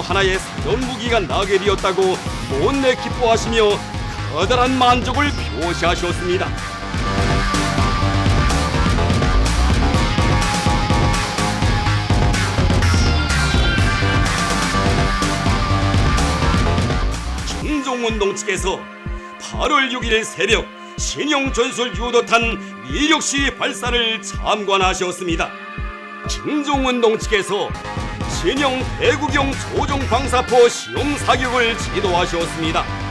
하나의 새로운 무기가 나게 되었다고 못내 기뻐하시며 커다란 만족을 표시하셨습니다. 김종운동 측에서 8월 6일 새벽 신형 전술 유도탄 미력시 발사를 참관하셨습니다. 김종운동 측에서 신형 대구경 조종 방사포 시험 사격을 지도하셨습니다.